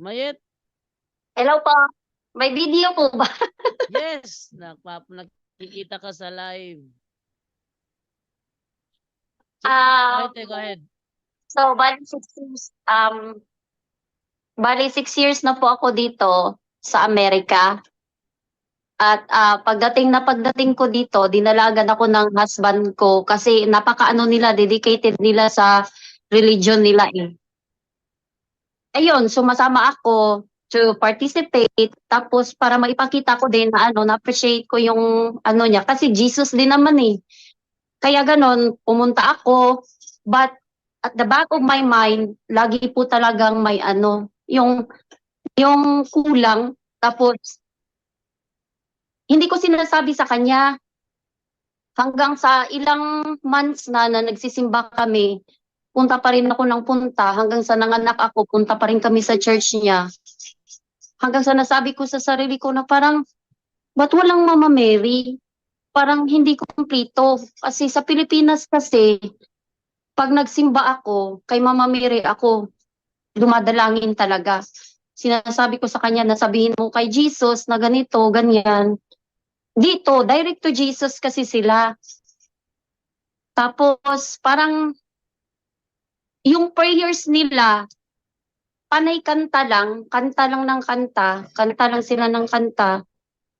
Mayet, Hello po. May video po ba? yes, nagpap nakikita ka sa live. Ah, ahead, eh, go ahead. so, bali six years, um, bali six years na po ako dito sa Amerika. At ah, pagdating na pagdating ko dito, dinalagan ako ng husband ko kasi napakaano nila, dedicated nila sa religion nila eh. Ayun, sumasama ako to participate. Tapos para maipakita ko din na ano, na-appreciate ko yung ano niya. Kasi Jesus din naman eh. Kaya ganon, pumunta ako. But at the back of my mind, lagi po talagang may ano, yung yung kulang. Tapos hindi ko sinasabi sa kanya. Hanggang sa ilang months na na nagsisimba kami punta pa rin ako ng punta. Hanggang sa nanganak ako punta pa rin kami sa church niya. Hanggang sa nasabi ko sa sarili ko na parang ba't walang Mama Mary? Parang hindi kumpleto kasi sa Pilipinas kasi pag nagsimba ako kay Mama Mary ako dumadalangin talaga. Sinasabi ko sa kanya na sabihin mo kay Jesus na ganito ganyan. Dito, direct to Jesus kasi sila. Tapos, parang, yung prayers nila, panay kanta lang, kanta lang ng kanta, kanta lang sila ng kanta,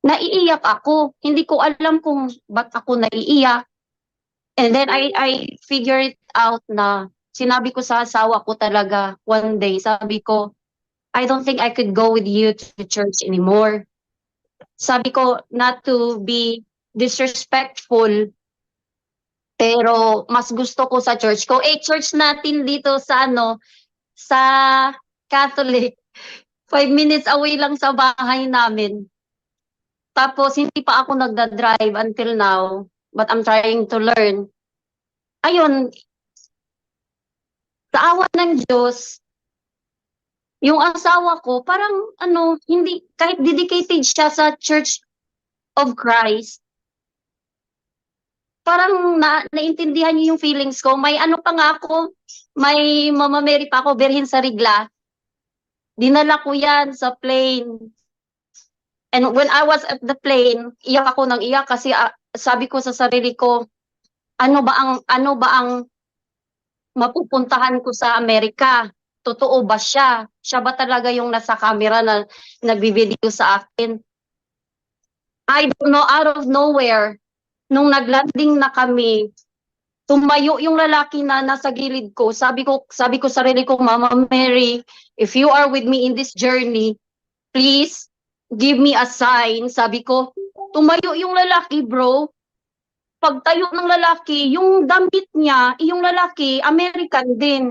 naiiyak ako. Hindi ko alam kung ba't ako naiiyak. And then I, I figure it out na sinabi ko sa asawa ko talaga one day, sabi ko, I don't think I could go with you to church anymore sabi ko not to be disrespectful pero mas gusto ko sa church ko. Eh church natin dito sa ano sa Catholic. Five minutes away lang sa bahay namin. Tapos hindi pa ako nagda-drive until now but I'm trying to learn. Ayun sa awa ng Diyos yung asawa ko, parang ano, hindi, kahit dedicated siya sa Church of Christ, parang na, naintindihan niyo yung feelings ko. May ano pa nga ako, may Mama Mary pa ako, Birhin sa Rigla. Dinala ko yan sa plane. And when I was at the plane, iyak ako ng iyak kasi ah, sabi ko sa sarili ko, ano ba ang ano ba ang mapupuntahan ko sa Amerika? totoo ba siya? Siya ba talaga yung nasa camera na nagbibideo sa akin? I don't know, out of nowhere, nung naglanding na kami, tumayo yung lalaki na nasa gilid ko. Sabi ko, sabi ko sa sarili ko, Mama Mary, if you are with me in this journey, please give me a sign. Sabi ko, tumayo yung lalaki, bro. Pagtayo ng lalaki, yung damit niya, yung lalaki, American din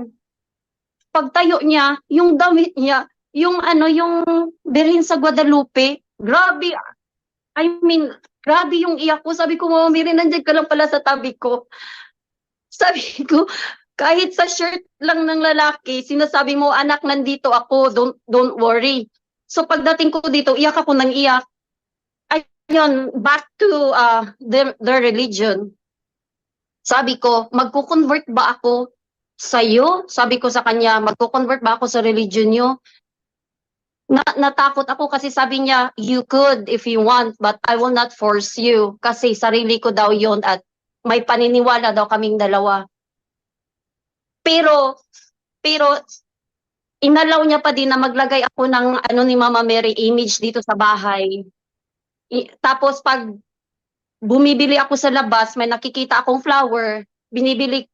pagtayo niya, yung damit niya, yung ano, yung Birhin sa Guadalupe, grabe, I mean, grabe yung iyak ko. Sabi ko, Mama Mary, nandiyan ka lang pala sa tabi ko. Sabi ko, kahit sa shirt lang ng lalaki, sinasabi mo, anak, nandito ako, don't, don't worry. So pagdating ko dito, iyak ako ng iyak. Ayun, back to uh, their, their religion. Sabi ko, magko-convert ba ako sa'yo? Sabi ko sa kanya, magko-convert ba ako sa religion nyo? Na natakot ako kasi sabi niya, you could if you want, but I will not force you. Kasi sarili ko daw yon at may paniniwala daw kaming dalawa. Pero, pero, inalaw niya pa din na maglagay ako ng ano ni Mama Mary image dito sa bahay. I- tapos pag bumibili ako sa labas, may nakikita akong flower, binibili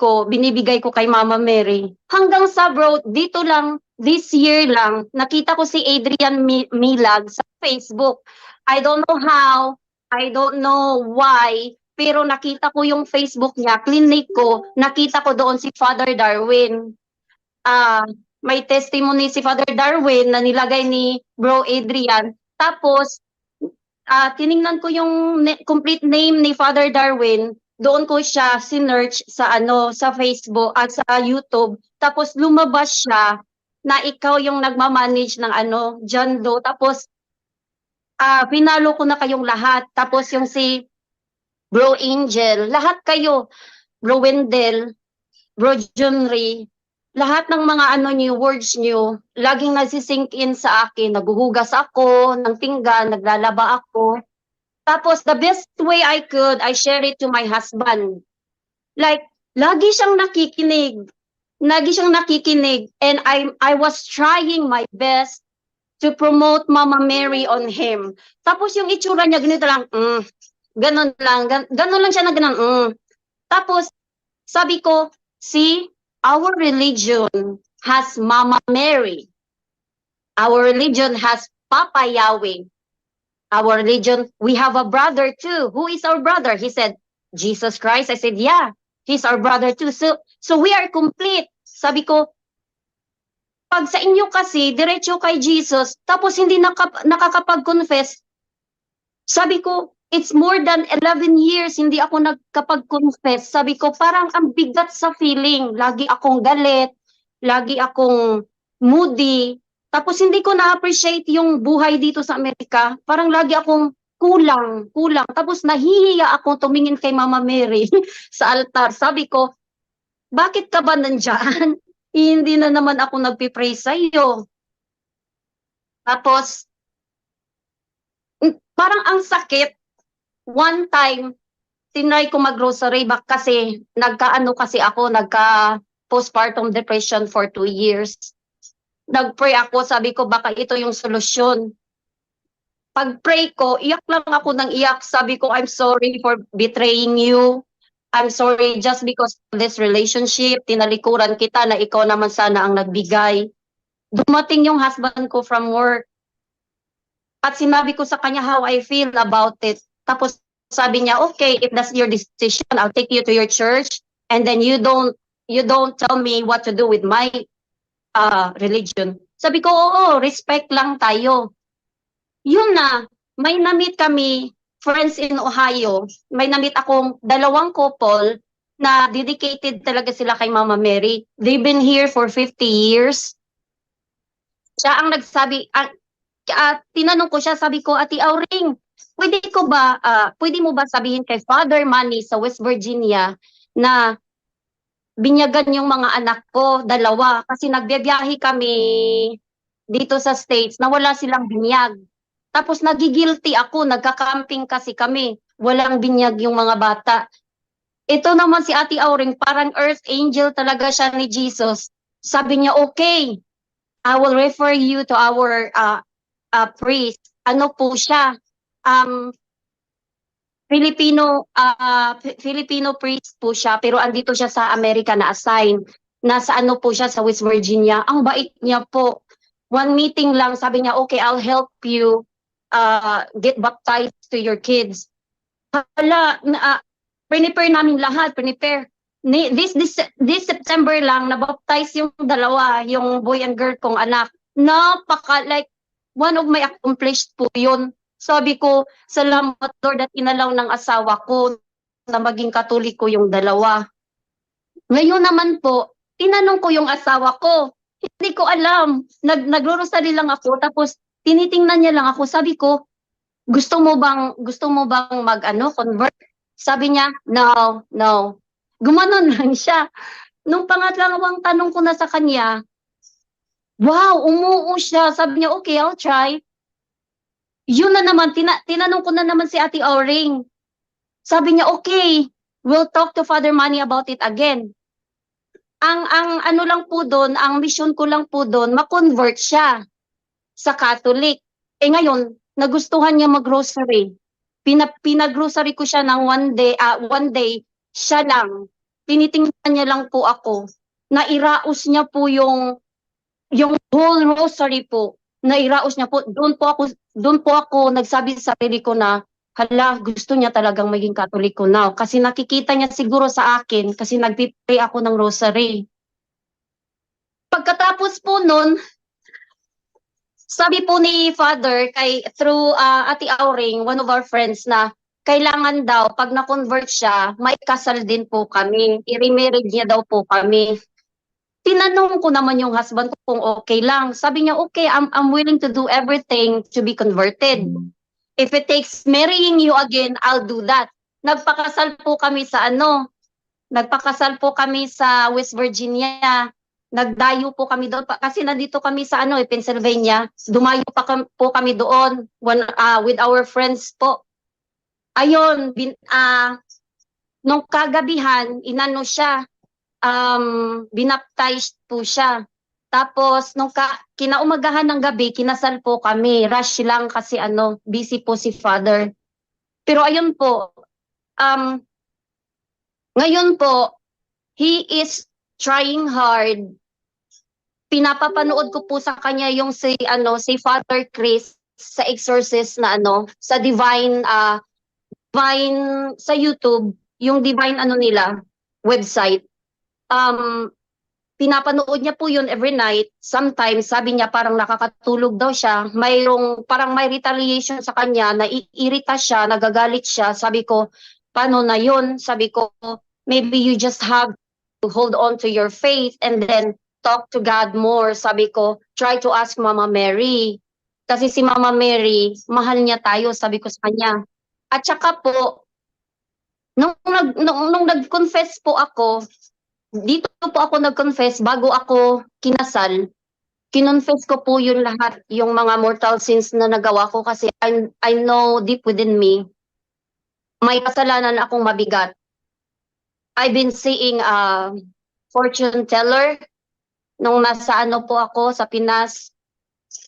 ko, binibigay ko kay Mama Mary. Hanggang sa bro, dito lang, this year lang, nakita ko si Adrian Mi- Milag sa Facebook. I don't know how, I don't know why, pero nakita ko yung Facebook niya, clinic ko, nakita ko doon si Father Darwin. Ah, may testimony si Father Darwin na nilagay ni Bro Adrian. Tapos, ah tiningnan ko yung ne- complete name ni Father Darwin, doon ko siya sinearch sa ano sa Facebook at sa YouTube tapos lumabas siya na ikaw yung nagmamanage ng ano John Doe tapos ah pinalo ko na kayong lahat tapos yung si Bro Angel lahat kayo Bro Wendell Bro John Ray lahat ng mga ano niyo, words niyo, laging nagsisink in sa akin. Naguhugas ako ng pinggan, naglalaba ako. Tapos, the best way I could, I share it to my husband. Like, lagi siyang nakikinig. Lagi siyang nakikinig. And I, I was trying my best to promote Mama Mary on him. Tapos yung itsura niya, ganito lang, mm, ganon lang, gan, ganon lang siya na ganon, mm. Tapos, sabi ko, see, our religion has Mama Mary. Our religion has Papa Yahweh. Our religion, we have a brother too. Who is our brother? He said, Jesus Christ. I said, yeah, he's our brother too. So, so we are complete. Sabi ko, pag sa inyo kasi, diretso kay Jesus, tapos hindi naka, nakakapag-confess, sabi ko, it's more than 11 years hindi ako nagkapag-confess. Sabi ko, parang ang bigat sa feeling. Lagi akong galit, lagi akong moody. Tapos hindi ko na-appreciate yung buhay dito sa Amerika. Parang lagi akong kulang, kulang. Tapos nahihiya akong tumingin kay Mama Mary sa altar. Sabi ko, bakit ka ba nandyan? hindi na naman ako nagpipray sa iyo. Tapos, mm, parang ang sakit. One time, tinry ko mag-grocery back kasi nagkaano kasi ako, nagka postpartum depression for two years. Nag-pray ako, sabi ko baka ito yung solusyon. Pag-pray ko, iyak lang ako ng iyak. Sabi ko, I'm sorry for betraying you. I'm sorry just because of this relationship. Tinalikuran kita na ikaw naman sana ang nagbigay. Dumating yung husband ko from work. At sinabi ko sa kanya how I feel about it. Tapos sabi niya, okay, if that's your decision, I'll take you to your church and then you don't you don't tell me what to do with my uh, religion. Sabi ko, oo, respect lang tayo. Yun na, may namit kami, friends in Ohio, may namit akong dalawang couple na dedicated talaga sila kay Mama Mary. They've been here for 50 years. Siya ang nagsabi, ah, ah, tinanong ko siya, sabi ko, Ate Auring, pwede ko ba, ah, pwede mo ba sabihin kay Father Manny sa West Virginia na binyagan yung mga anak ko, dalawa, kasi nagbiyahe kami dito sa States na wala silang binyag. Tapos nagigilty ako, nagka-camping kasi kami, walang binyag yung mga bata. Ito naman si Ate Auring, parang earth angel talaga siya ni Jesus. Sabi niya, okay, I will refer you to our uh, uh, priest. Ano po siya? Um, Filipino uh, Fi- Filipino priest po siya pero andito siya sa Amerika na assign. Nasa ano po siya sa West Virginia. Ang bait niya po. One meeting lang sabi niya, "Okay, I'll help you uh, get baptized to your kids." Hala, uh, prepare namin lahat, prepare. Ni, this, this this September lang nabaptize yung dalawa, yung boy and girl kong anak. Napaka like one of my accomplished po yun. Sabi ko, salamat Lord at inalaw ng asawa ko na maging katoliko yung dalawa. Ngayon naman po, tinanong ko yung asawa ko. Hindi ko alam. Nag, nagro-rosary lang ako tapos tinitingnan niya lang ako. Sabi ko, gusto mo bang gusto mo bang mag ano convert? Sabi niya, no, no. Gumanon lang siya. Nung pangatlawang tanong ko na sa kanya, wow, umuo siya. Sabi niya, okay, I'll try yun na naman, tina, tinanong ko na naman si Ate Auring. Sabi niya, okay, we'll talk to Father Manny about it again. Ang, ang ano lang po doon, ang mission ko lang po doon, makonvert siya sa Catholic. Eh ngayon, nagustuhan niya mag-grocery. Pina, pinag-grocery ko siya ng one day, ah, one day, siya lang. Tinitingnan niya lang po ako. Nairaos niya po yung, yung whole rosary po nairaos niya po, doon po ako, doon po ako nagsabi sa sarili ko na, hala, gusto niya talagang maging katoliko now. Kasi nakikita niya siguro sa akin, kasi nagpipray ako ng rosary. Pagkatapos po nun, sabi po ni Father, kay, through uh, Ate Auring, one of our friends na, kailangan daw, pag na-convert siya, may kasal din po kami. I-remarriage niya daw po kami tinanong ko naman yung husband ko kung okay lang. Sabi niya, okay, I'm, I'm willing to do everything to be converted. If it takes marrying you again, I'll do that. Nagpakasal po kami sa ano, nagpakasal po kami sa West Virginia. Nagdayo po kami doon pa, kasi nandito kami sa ano eh, Pennsylvania. Dumayo pa kam- po kami doon one, ah, with our friends po. Ayun, bin, ah, nung kagabihan, inano siya, um, binaptized po siya. Tapos, nung ka, kinaumagahan ng gabi, kinasal po kami. Rush lang kasi ano, busy po si father. Pero ayun po, um, ngayon po, he is trying hard. Pinapapanood ko po sa kanya yung si ano si Father Chris sa exorcist na ano sa divine ah divine sa YouTube yung divine ano nila website. Um pinapanood niya po yun every night. Sometimes sabi niya parang nakakatulog daw siya. Mayroong parang may retaliation sa kanya naiirita siya nagagalit siya. Sabi ko paano na yun? Sabi ko maybe you just have to hold on to your faith and then talk to God more. Sabi ko, try to ask Mama Mary. Kasi si Mama Mary, mahal niya tayo, sabi ko sa kanya. At saka po, nung, nag, nung, nung nag-confess po ako, dito po ako nag-confess bago ako kinasal. Kinonfess ko po yun lahat, yung mga mortal sins na nagawa ko kasi I, I know deep within me, may kasalanan akong mabigat. I've been seeing a fortune teller nung nasa ano po ako sa Pinas.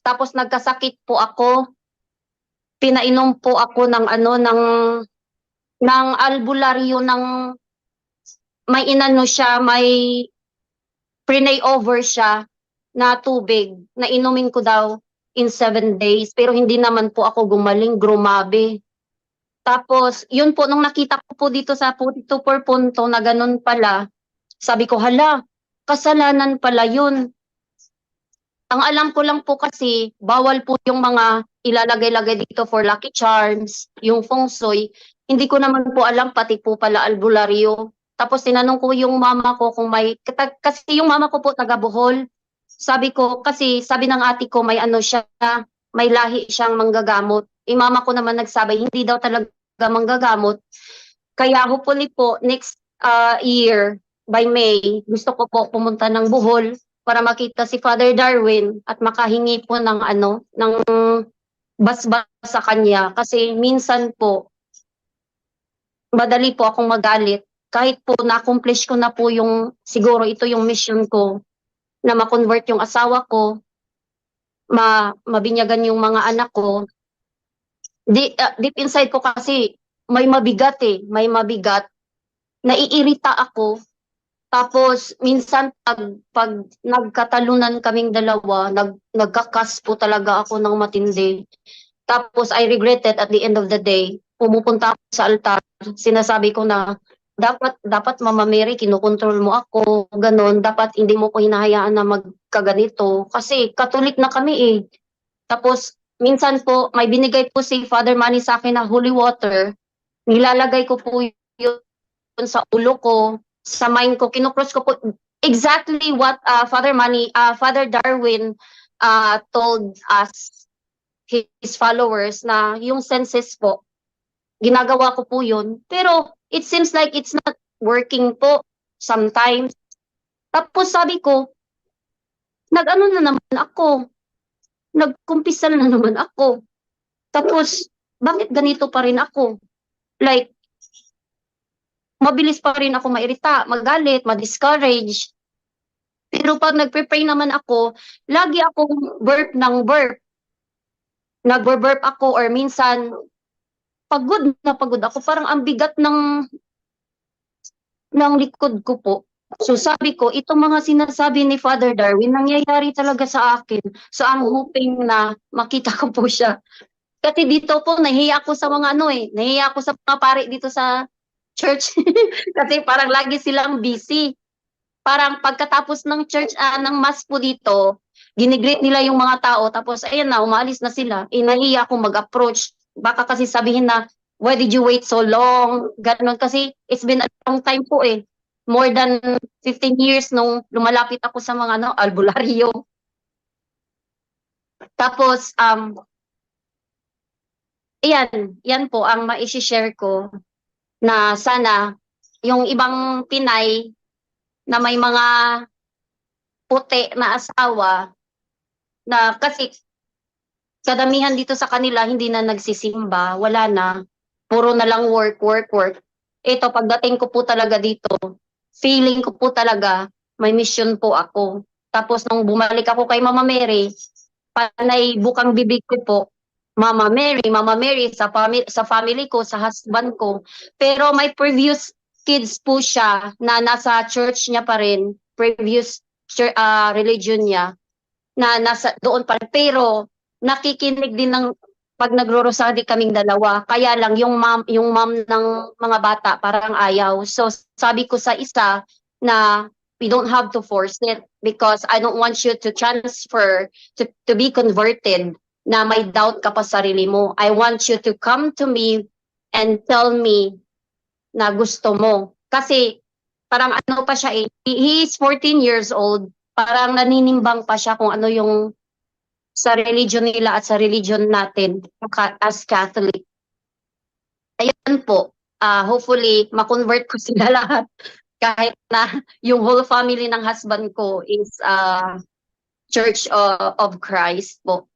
Tapos nagkasakit po ako. Pinainom po ako ng ano ng ng albularyo ng may inano siya, may prenay over siya na tubig na inumin ko daw in seven days. Pero hindi naman po ako gumaling, grumabe. Tapos, yun po, nung nakita ko po dito sa Putito por Punto na ganun pala, sabi ko, hala, kasalanan pala yun. Ang alam ko lang po kasi, bawal po yung mga ilalagay-lagay dito for lucky charms, yung feng shui. Hindi ko naman po alam, pati po pala albularyo. Tapos tinanong ko yung mama ko kung may, kasi yung mama ko po taga Bohol. Sabi ko, kasi sabi ng ate ko may ano siya, may lahi siyang manggagamot. Yung mama ko naman nagsabi, hindi daw talaga manggagamot. Kaya hopefully po, next uh, year, by May, gusto ko po pumunta ng Bohol para makita si Father Darwin at makahingi po ng ano, ng basbas sa kanya. Kasi minsan po, madali po akong magalit. Kahit po na-accomplish ko na po yung, siguro ito yung mission ko, na ma-convert yung asawa ko, ma mabinyagan yung mga anak ko. Di, ah, deep inside ko kasi may mabigat eh, may mabigat. Naiirita ako. Tapos minsan pag, pag nagkatalunan kaming dalawa, nag, nagkakas po talaga ako ng matindi. Tapos I regret it at the end of the day. Pumupunta ako sa altar, sinasabi ko na dapat dapat Mama Mary kinokontrol mo ako, ganun, dapat hindi mo ko hinahayaan na magkaganito kasi Katolik na kami eh. Tapos minsan po may binigay po si Father Manny sa akin na holy water. Nilalagay ko po yun sa ulo ko, sa mind ko, kinocross ko po exactly what uh, Father Manny, uh, Father Darwin uh, told us his followers na yung senses po ginagawa ko po yun. Pero it seems like it's not working po sometimes. Tapos sabi ko, nag-ano na naman ako. Nagkumpisal na naman ako. Tapos, bakit ganito pa rin ako? Like, mabilis pa rin ako mairita, magalit, ma-discourage. Pero pag nagpe-pray naman ako, lagi akong burp ng burp. Nagburp ako or minsan pagod na pagod ako. Parang ang bigat ng ng likod ko po. So sabi ko, itong mga sinasabi ni Father Darwin, nangyayari talaga sa akin. So I'm hoping na makita ko po siya. Kasi dito po, nahiya ako sa mga ano eh, nahiya ako sa mga pare dito sa church. Kasi parang lagi silang busy. Parang pagkatapos ng church, ah, ng mass po dito, ginigreet nila yung mga tao, tapos ayan na, umalis na sila. Eh, nahiya akong mag-approach. Baka kasi sabihin na, why did you wait so long? Ganon kasi, it's been a long time po eh. More than 15 years nung lumalapit ako sa mga ano, albularyo. Tapos, um, yan, yan po ang maishishare ko na sana yung ibang Pinay na may mga puti na asawa na kasi kadamihan dito sa kanila hindi na nagsisimba, wala na. Puro na lang work, work, work. Ito, pagdating ko po talaga dito, feeling ko po talaga, may mission po ako. Tapos nung bumalik ako kay Mama Mary, panay bukang bibig ko po, Mama Mary, Mama Mary sa family sa family ko, sa husband ko. Pero may previous kids po siya na nasa church niya pa rin, previous ah, religion niya na nasa doon pa rin. Pero nakikinig din ng pag nagro-rosary kaming dalawa. Kaya lang yung mom, yung mom ng mga bata parang ayaw. So sabi ko sa isa na we don't have to force it because I don't want you to transfer to, to be converted na may doubt ka pa sa sarili mo. I want you to come to me and tell me na gusto mo. Kasi parang ano pa siya eh, he is 14 years old, parang naninimbang pa siya kung ano yung sa religion nila at sa religion natin as Catholic. Ayun po, ah hopefully makonvert ko sila lahat kahit na yung whole family ng husband ko is uh, Church uh, of Christ po.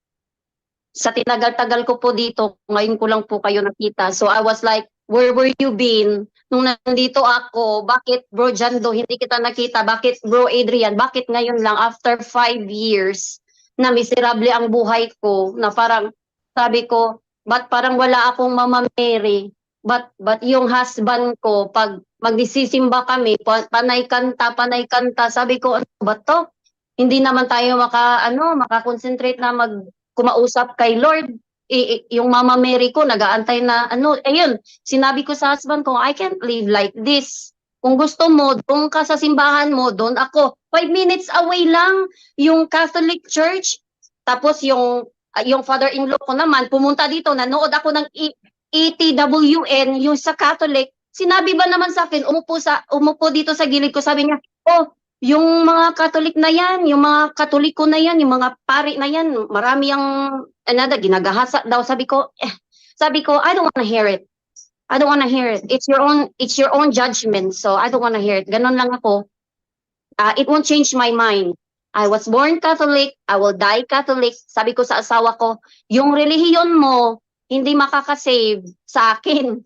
Sa tinagal-tagal ko po dito, ngayon ko lang po kayo nakita. So I was like, where were you been? Nung nandito ako, bakit bro Jando, hindi kita nakita? Bakit bro Adrian, bakit ngayon lang after five years na miserable ang buhay ko, na parang sabi ko, ba't parang wala akong mama Mary? But, but yung husband ko, pag magdisisimba kami, pa- panay kanta, panay kanta, sabi ko, ano ba to? Hindi naman tayo maka, ano, makakonsentrate na mag kumausap kay Lord. I- i- yung mama Mary ko, nagaantay na, ano, ayun, sinabi ko sa husband ko, I can't live like this. Kung gusto mo, doon ka sa simbahan mo, doon ako. Five minutes away lang yung Catholic Church. Tapos yung ah, yung father-in-law ko naman, pumunta dito, nanood ako ng E- ETWN, yung sa Catholic. Sinabi ba naman sa akin, umupo, sa, umupo dito sa gilid ko, sabi niya, oh, yung mga Catholic na yan, yung mga Katoliko na yan, yung mga pari na yan, marami ang, ano, ginagahasa daw. Sabi ko, eh, sabi ko, I don't wanna hear it. I don't wanna hear it. It's your own, it's your own judgment. So I don't wanna hear it. Ganon lang ako. Uh, it won't change my mind. I was born Catholic, I will die Catholic. Sabi ko sa asawa ko, yung relihiyon mo, hindi makakasave sa akin.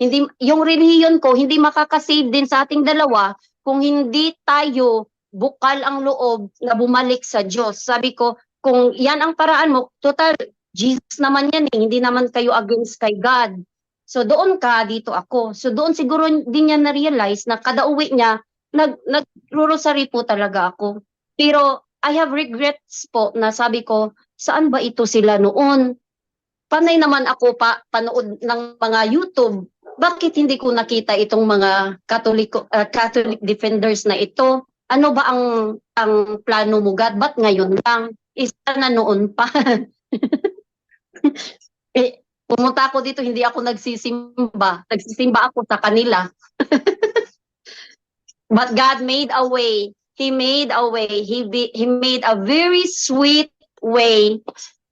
Hindi, yung relihiyon ko, hindi makakasave din sa ating dalawa kung hindi tayo bukal ang loob na bumalik sa Diyos. Sabi ko, kung yan ang paraan mo, total, Jesus naman yan eh, hindi naman kayo against kay God. So doon ka, dito ako. So doon siguro din niya na-realize na kada uwi niya, nag, nag-rosary po talaga ako. Pero I have regrets po na sabi ko, saan ba ito sila noon? Panay naman ako pa panood ng mga YouTube. Bakit hindi ko nakita itong mga Catholic uh, Catholic defenders na ito? Ano ba ang ang plano mo God? Ba't ngayon lang? Isa na noon pa. eh, pumunta ako dito, hindi ako nagsisimba. Nagsisimba ako sa kanila. But God made a way. He made a way. He be, he made a very sweet way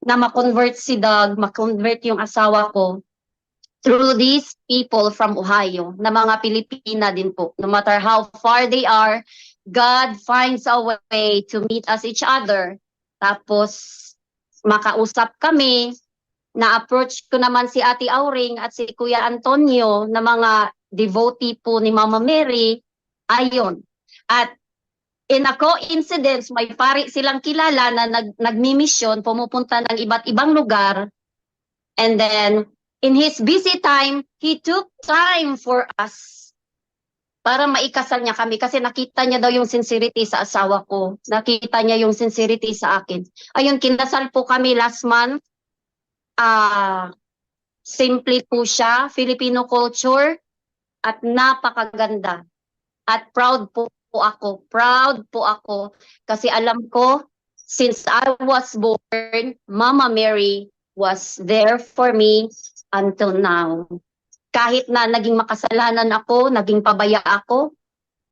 na ma-convert si Doug, ma-convert yung asawa ko through these people from Ohio, na mga Pilipina din po. No matter how far they are, God finds a way to meet us each other. Tapos, makausap kami, na-approach ko naman si Ate Auring at si Kuya Antonio na mga devotee po ni Mama Mary. Ayon. At in a coincidence, may pari silang kilala na nag, nagmi-mission, pumupunta ng iba't ibang lugar. And then, in his busy time, he took time for us para maikasal niya kami kasi nakita niya daw yung sincerity sa asawa ko. Nakita niya yung sincerity sa akin. Ayun, kinasal po kami last month. Ah, simple po siya, Filipino culture at napakaganda. At proud po po ako. Proud po ako kasi alam ko since I was born, Mama Mary was there for me until now. Kahit na naging makasalanan ako, naging pabaya ako,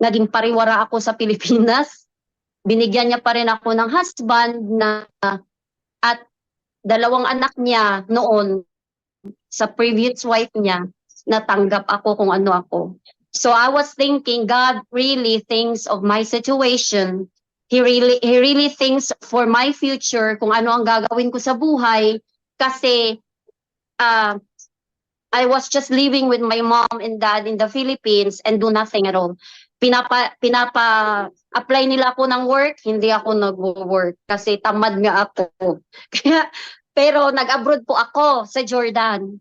naging pariwara ako sa Pilipinas, binigyan niya pa rin ako ng husband na at dalawang anak niya noon sa previous wife niya, natanggap ako kung ano ako. So I was thinking, God really thinks of my situation he really he really thinks for my future kung ano ang gagawin ko sa buhay kasi uh, I was just living with my mom and dad in the Philippines and do nothing at all. Pinapa pinapa apply nila ako ng work, hindi ako nag-work kasi tamad nga ako. Kaya pero nag-abroad po ako sa Jordan.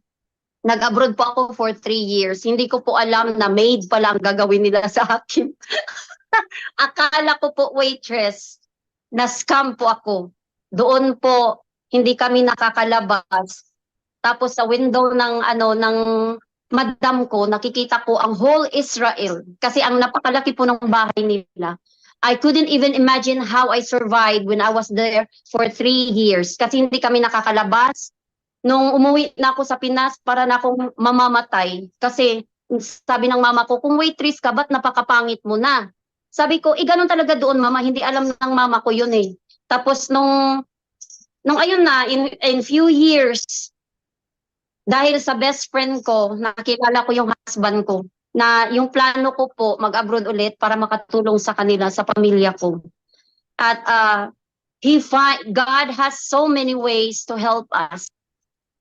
Nag-abroad po ako for three years. Hindi ko po alam na maid pa lang gagawin nila sa akin. Akala ko po waitress. Na-scam po ako. Doon po, hindi kami nakakalabas. Tapos sa window ng ano ng madam ko, nakikita ko ang whole Israel. Kasi ang napakalaki po ng bahay nila. I couldn't even imagine how I survived when I was there for three years. Kasi hindi kami nakakalabas. Nung umuwi na ako sa Pinas, para na akong mamamatay. Kasi sabi ng mama ko, kung waitress ka, ba't napakapangit mo na? Sabi ko, eh ganun talaga doon mama, hindi alam ng mama ko yun eh. Tapos nung, nung ayun na, in, in few years, dahil sa best friend ko, nakilala ko yung husband ko, na yung plano ko po mag-abroad ulit para makatulong sa kanila, sa pamilya ko. At uh, he find, God has so many ways to help us.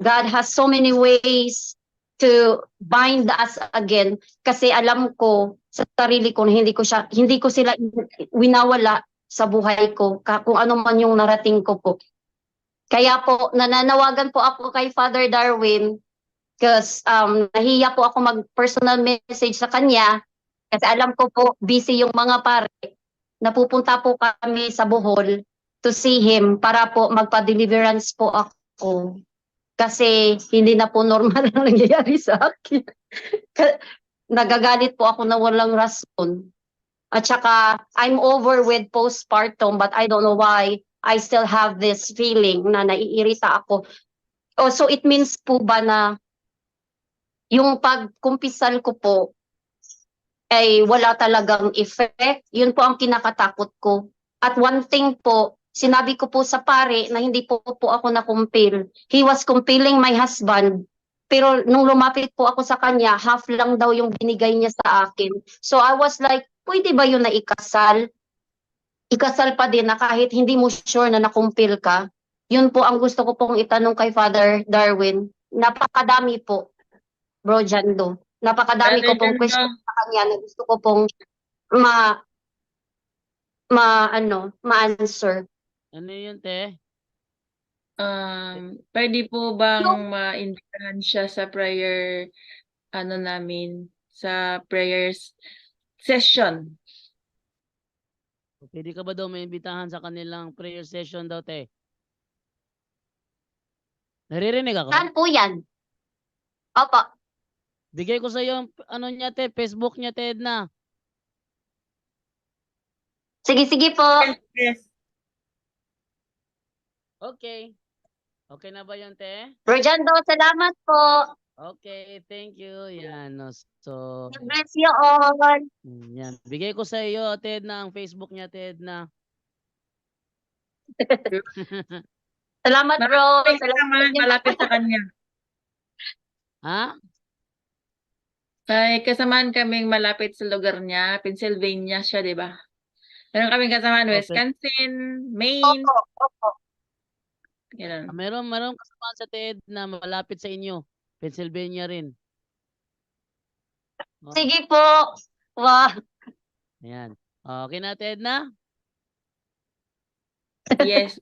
God has so many ways to bind us again kasi alam ko sa sarili ko hindi ko siya hindi ko sila winawala sa buhay ko kung ano man yung narating ko po. Kaya po nananawagan po ako kay Father Darwin because um, nahiya po ako mag personal message sa kanya kasi alam ko po busy yung mga pare. Napupunta po kami sa Bohol to see him para po magpa-deliverance po ako. Kasi hindi na po normal ang nangyayari sa akin. Nagagalit po ako na walang rason. At saka, I'm over with postpartum but I don't know why I still have this feeling na naiirita ako. Oh, so it means po ba na yung pagkumpisal ko po ay wala talagang effect. Yun po ang kinakatakot ko. At one thing po, sinabi ko po sa pare na hindi po po ako nakumpil. He was compiling my husband. Pero nung lumapit po ako sa kanya, half lang daw yung binigay niya sa akin. So I was like, pwede ba yun na ikasal? Ikasal pa din na kahit hindi mo sure na nakumpil ka. Yun po ang gusto ko pong itanong kay Father Darwin. Napakadami po, Bro Jando. Napakadami ko pong question sa kanya na gusto ko pong ma ma ano, ma-answer. Ano yun, te? Um, pwede po bang ma-invitahan siya sa prayer, ano namin, sa prayers session? Pwede ka ba daw maimbitahan sa kanilang prayer session daw, te? Naririnig ako? Saan po yan? Opo. Bigay ko sa iyo ano niya, te, Facebook niya, te, Edna. Sige, sige po. Yes. Okay. Okay na ba yun, te? Bro Jando, salamat po. Okay, thank you. Yan, no. So, God bless you all. yan. Bigay ko sa iyo, Ted, na ang Facebook niya, Ted, na. Salamat bro. Salamat. malapit sa kanya. Ha? May kasamaan kaming malapit sa lugar niya, Pennsylvania siya, di ba? Meron kaming kasamaan, Okay. Wisconsin, Maine, Opo, opo. ganun. Ah, Meron, meron kasamaan sa Ted na malapit sa inyo. Pennsylvania rin. Oh, Sige po. Wow. Ayan. Okay na, Ted, na? Yes.